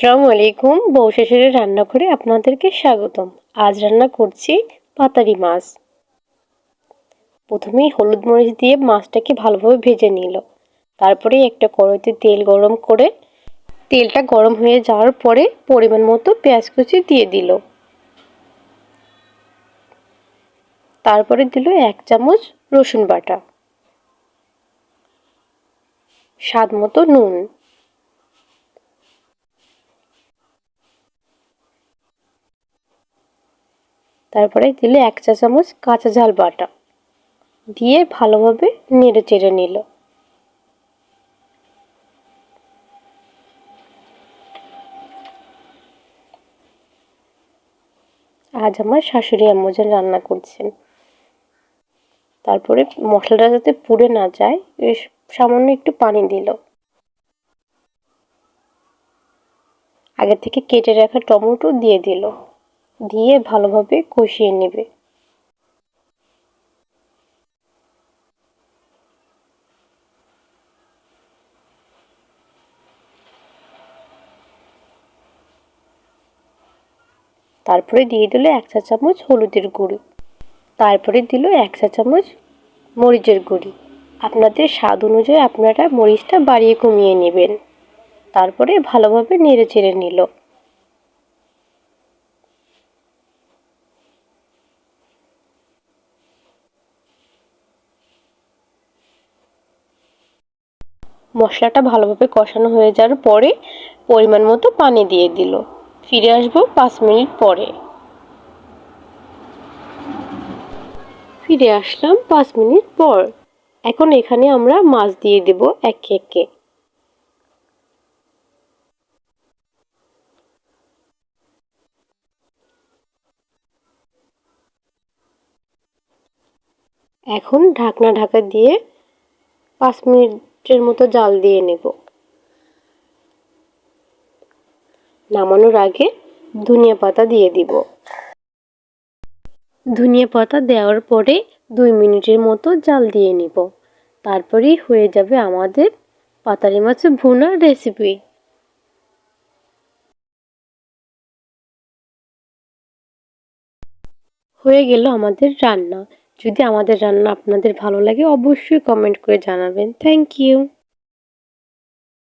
আসসালামু আলাইকুম। বউ শ্বশুরের রান্নাঘরে আপনাদেরকে স্বাগতম। আজ রান্না করছি পাতারি মাছ। প্রথমেই হলুদ মরিচ দিয়ে মাছটাকে ভালোভাবে ভেজে নিল। তারপরে একটা কড়াইতে তেল গরম করে, তেলটা গরম হয়ে যাওয়ার পরে পরিমাণ মতো পেঁয়াজ কুচি দিয়ে দিল। তারপরে দিল এক চামচ রসুন বাটা। স্বাদ মতো নুন। তারপরে দিলে এক চা চামচ কাঁচা ঝাল বাটা। দিয়ে ভালোভাবে নেড়ে চেড়ে নিল। আজ আমার শাশুড়ি আম্মুজান রান্না করছেন। তারপরে মশলাটা যাতে পুড়ে না যায় সামান্য একটু পানি দিল। আগে থেকে কেটে রাখা টমেটো দিয়ে দিল। দিয়ে ভালোভাবে কষিয়ে নেবে। তারপরে দিয়ে দিল এক চা চামচ হলুদের গুঁড়ি। তারপরে দিল এক চা চামচ মরিচের গুঁড়ি। আপনাদের স্বাদ অনুযায়ী আপনারা মরিচটা বাড়িয়ে কমিয়ে নেবেন। তারপরে ভালোভাবে নেড়ে চেড়ে নিল। মশলাটা ভালোভাবে কষানো হয়ে যাওয়ার পরে পরিমাণ মতো পানি দিয়ে দিল। ফিরে আসব পাঁচ মিনিট পরে। ফিরে আসলাম পাঁচ মিনিট পর। এখন এখানে আমরা মাছ দিয়ে দেব এক একে। এখন ঢাকনা ঢাকা দিয়ে পাঁচ মিনিটের মতো জাল দিয়ে নেব। নামানোর আগে ধনিয়া পাতা দিয়ে দিব। ধনিয়া পাতা দেওয়ার পরে দুই মিনিটের মতো জাল দিয়ে নিব। তারপরেই হয়ে যাবে আমাদের পাতারি মাছের ভুনা রেসিপি হয়ে গেল আমাদের রান্না। যদি আমাদের রান্না আপনাদের ভালো লাগে অবশ্যই কমেন্ট করে জানাবেন। Thank you